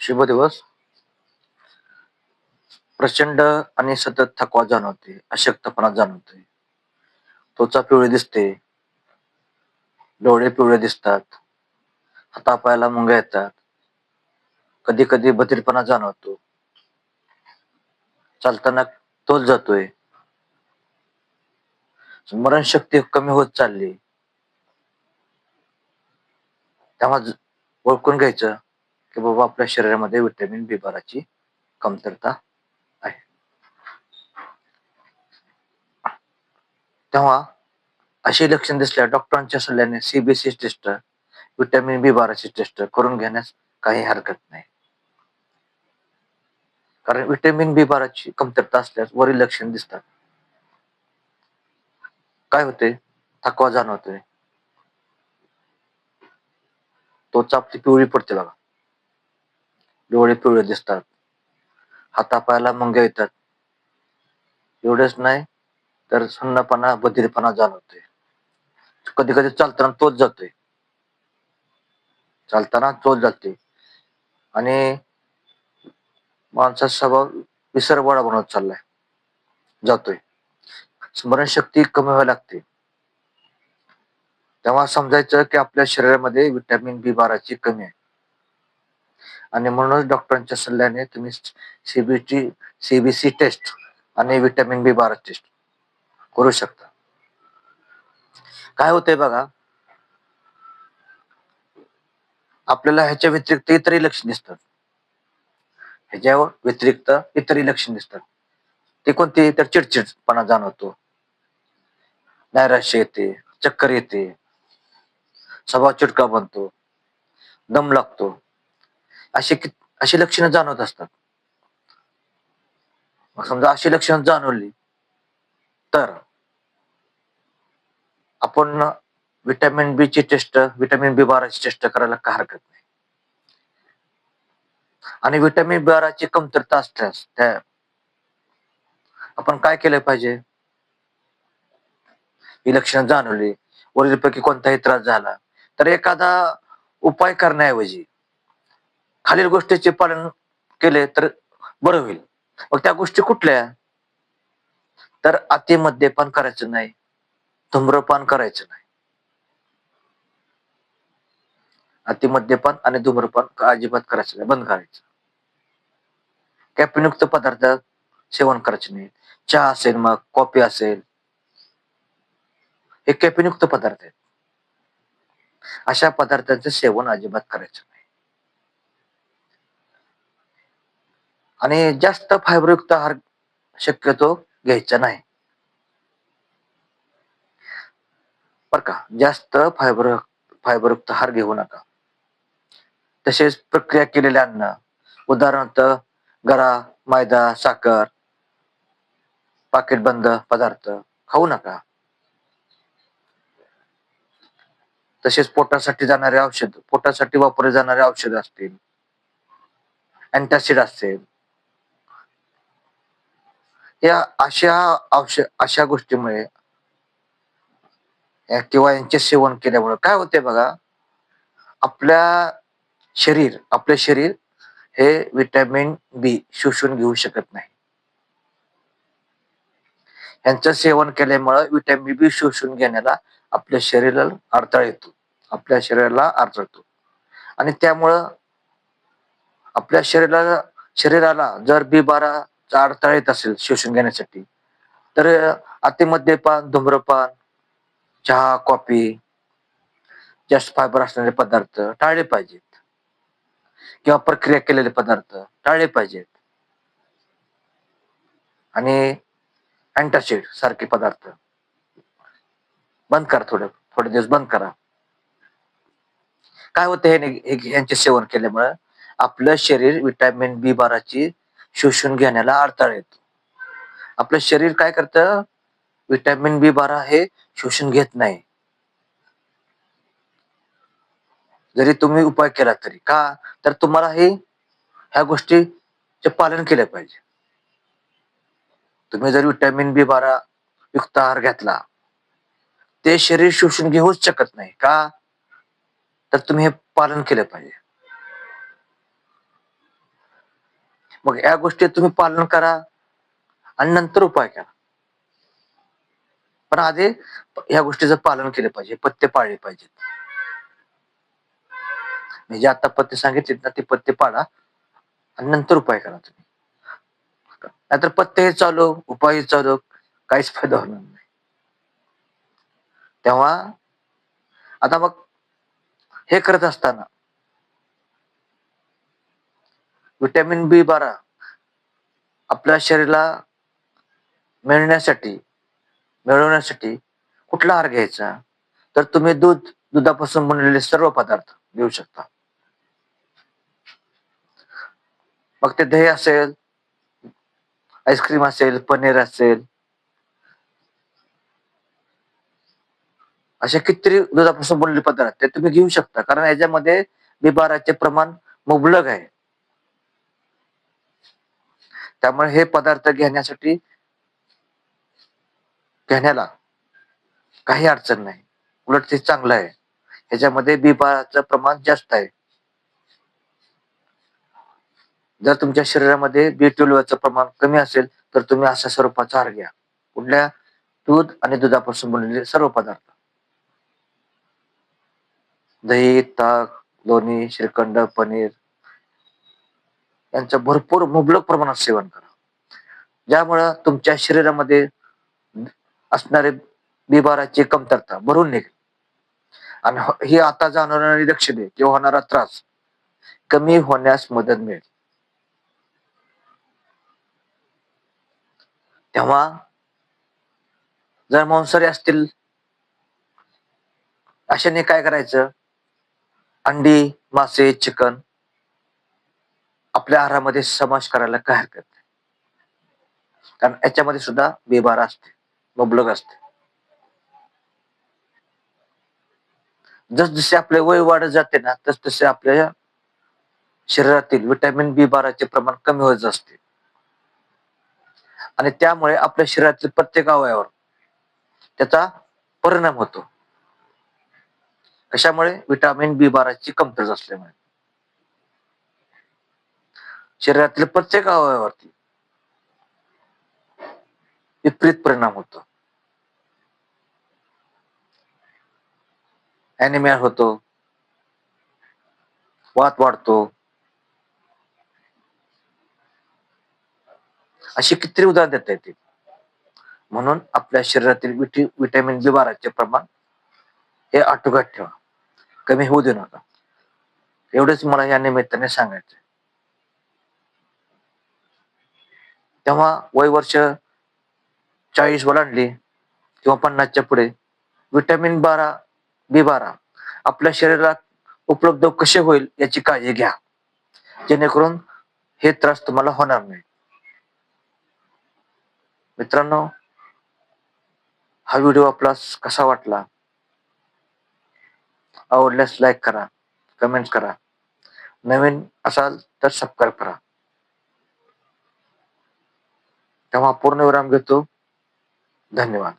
शुभ दिवस प्रचंड आणि सतत थकवा जाणवते अशक्तपणा जाणवते. त्वचा पिवळी दिसते डोळे पिवळे दिसतात हातापायाला मुंग्या येतात कधी कधी बधिरपणा जाणवतो. चालताना तोल जातोय. स्मरणशक्ती कमी होत चालली. तेव्हा ओळखून घ्यायचं. की बाबा आपल्या शरीरामध्ये व्हिटॅमिन बी बाराची कमतरता आहे. तेव्हा अशी लक्षण दिसल्या डॉक्टरांच्या सल्ल्याने सीबीसी टेस्ट व्हिटॅमिन बी बाराची टेस्ट करून घेण्यास काही हरकत नाही. कारण व्हिटॅमिन बी बाराची कमतरता असल्यास वरील लक्षण दिसतात. काय होते थकवा जाणवतोय. तो चापती पिवळी पडते बघा. डोळे पिवळे दिसतात. हातापायाला मुंग्या येतात. एवढेच नाही तर सुन्नपणा बधिरपणा जाणवतोय कधी कधी चालताना तोच जातोय. चालताना तोच जाते आणि माणसाचा स्वभाव विसरवाडा बनवत चाललाय. जातोय. स्मरणशक्ती कमी व्हायला लागते. तेव्हा समजायचं की आपल्या शरीरामध्ये विटॅमिन बी बाराची कमी आहे. आणि म्हणूनच डॉक्टरांच्या सल्ल्याने तुम्ही सीबीटी सीबीसी टेस्ट आणि व्हिटॅमिन बी बारा टेस्ट करू शकता. काय होतंय बघा? आपल्याला ह्याच्या व्यतिरिक्त इतरही लक्षण दिसतात. ह्याच्यावर व्यतिरिक्त इतरही लक्षण दिसतात. ते कोणते? तर चिडचिडपणा जाणवतो. नैराश्य येते चक्कर येते. स्वभाव चिडका बनतो. दम लागतो. असे अशी लक्षणं जाणवत असतात. मग समजा अशी लक्षणं जाणवली तर आपण विटॅमिन बी ची टेस्ट विटॅमिन बी बाराची टेस्ट करायला का हरकत नाही. आणि विटॅमिन बी बाराची कमतरता असल्यास त्या आपण काय केलं पाहिजे? ही लक्षणं जाणवली. वरीलपैकी कोणताही त्रास झाला तर एखादा उपाय करण्याऐवजी खालील गोष्टीचे पालन केले तर बरं होईल. मग त्या गोष्टी कुठल्या? तर अति मद्यपान करायचं नाही. धूम्रपान करायचं नाही. अति मद्यपान आणि धूम्रपान अजिबात करायचं नाही. बंद करायचं. कॅफिनयुक्त पदार्थ सेवन करायचे नाही चहा असेल मग कॉफी असेल. हे कॅफिनयुक्त पदार्थ आहेत. अशा पदार्थांचं सेवन अजिबात करायचं नाही. आणि जास्त फायबरयुक्त आहार शक्यतो घ्यायचा नाही. बर का जास्त फायबर फायबरयुक्त आहार घेऊ नका. तसेच प्रक्रिया केलेले अन्न उदाहरणार्थ गरा मैदा साखर पाकिटबंद पदार्थ खाऊ नका. तसेच पोटासाठी जाणारे औषध पोटासाठी वापरले जाणारे औषध असतील अँटासिड असेल या अशा औष अशा गोष्टीमुळे किंवा यांचे सेवन केल्यामुळे काय होते बघा आपल्या शरीर आपले शरीर हे विटॅमिन बी शोषून घेऊ शकत नाही. यांचं सेवन केल्यामुळे विटॅमिन बी शोषून घेण्याला आपल्या शरीराला अडथळा येतो. आपल्या शरीराला अडथळा येतो. आणि त्यामुळं आपल्या शरीराला शरीराला जर बी बारा अडथळा येत असेल शोषून घेण्यासाठी. तर अतिमद्यपान धूम्रपान चहा कॉफी जास्त फायबर असणारे पदार्थ टाळले पाहिजेत. किंवा प्रक्रिया केलेले पदार्थ टाळले पाहिजेत. आणि अँटासिड सारखे पदार्थ. बंद करा थोडं थोडे दिवस बंद करा. काय होतं हे यांचे सेवन केल्यामुळे आपलं शरीर विटॅमिन बी बाराची शोषून घेण्याला अडथळा येतो. आपलं शरीर काय करतं? विटॅमिन बी बारा हे शोषून घेत नाही. जरी तुम्ही उपाय केला तरी का? तर तुम्हाला हे ह्या गोष्टीचे पालन केलं पाहिजे. तुम्ही जर विटॅमिन बी बारा युक्त आहार घेतला ते शरीर शोषून घेऊच शकत नाही का? तर तुम्ही हे पालन केलं पाहिजे. मग या गोष्टी तुम्ही पालन करा आणि नंतर उपाय करा. पण आधी या गोष्टीचं पालन केलं पाहिजे पत्ते पाळले पाहिजेत. मी जे आता पत्ते सांगितले ना ते पत्ते पाळा आणि नंतर उपाय करा तुम्ही. नाहीतर पत्ते हे चालू उपाय हे चालू काहीच फायदा होणार नाही. तेव्हा आता मग हे करत असताना विटॅमिन बी बारा आपल्या शरीराला मिळण्यासाठी मिळवण्यासाठी कुठला आहार घ्यायचा? तर तुम्ही दूध दुधापासून बनलेले सर्व पदार्थ घेऊ शकता. मग ते दही असेल आईस्क्रीम असेल पनीर असेल असे कितीतरी दुधापासून बनलेले पदार्थ ते तुम्ही घेऊ शकता. कारण याच्यामध्ये बिबाराचे प्रमाण मुबलक आहे. त्यामुळे हे पदार्थ घेण्यासाठी घेण्याला काही अडचण नाही. उलट ते चांगलं आहे. ह्याच्यामध्ये बिबाराचं प्रमाण जास्त आहे. जर तुमच्या शरीरामध्ये बी ट्वेल्वचं प्रमाण कमी असेल तर तुम्ही अशा स्वरूपाचा आहार घ्या. कुठल्या? दूध आणि दुधापासून बनलेले सर्व पदार्थ. दही ताक लोणी श्रीखंड पनीर यांचं भरपूर मुबलक प्रमाणात सेवन करा. ज्यामुळं तुमच्या शरीरामध्ये असणारे बिबाराची कमतरता भरून निघेल. आणि ही आता जाणवणारी लक्षणे किंवा होणारा त्रास कमी होण्यास मदत मिळेल. तेव्हा जर मांसाहारी असतील अशाने काय करायचं? अंडी मासे चिकन आपल्या आहारामध्ये समावेश करायला काय हरकत नाही. कारण याच्यामध्ये सुद्धा बेबारा असते मुबलक असते. जस जसे आपले वय वाढत जाते ना तस तसे आपल्या शरीरातील विटॅमिन बी बाराचे प्रमाण कमी होत असते. आणि त्यामुळे आपल्या शरीरातील प्रत्येक अवयवावर त्याचा परिणाम होतो. कशामुळे? विटामिन बी बाराची कमतरता असल्यामुळे. शरीरातील प्रत्येक अवयवावरती विपरीत परिणाम होतो. ॲनिमिया होतो. वात वाढतो. अशी कितीतरी उदाहरण देता येतील? म्हणून आपल्या शरीरातील विटी विटॅमिन बी बाराचे प्रमाण हे आटोक्यात ठेवा. कमी होऊ देऊ नका. एवढंच मला या निमित्ताने सांगायचं तेव्हा वय वर्ष चाळीस ओलांडली किंवा पन्नासच्या पुढे. विटॅमिन बारा बी बारा. आपल्या शरीरात उपलब्ध कसे होईल याची काळजी घ्या. जेणेकरून हे त्रास तुम्हाला होणार नाही. मित्रांनो हा व्हिडिओ आपला कसा वाटला? आवडल्यास लाईक करा कमेंट करा. नवीन असाल तर सबस्क्राईब करा. तेव्हा पूर्ण विराम घेतो. धन्यवाद.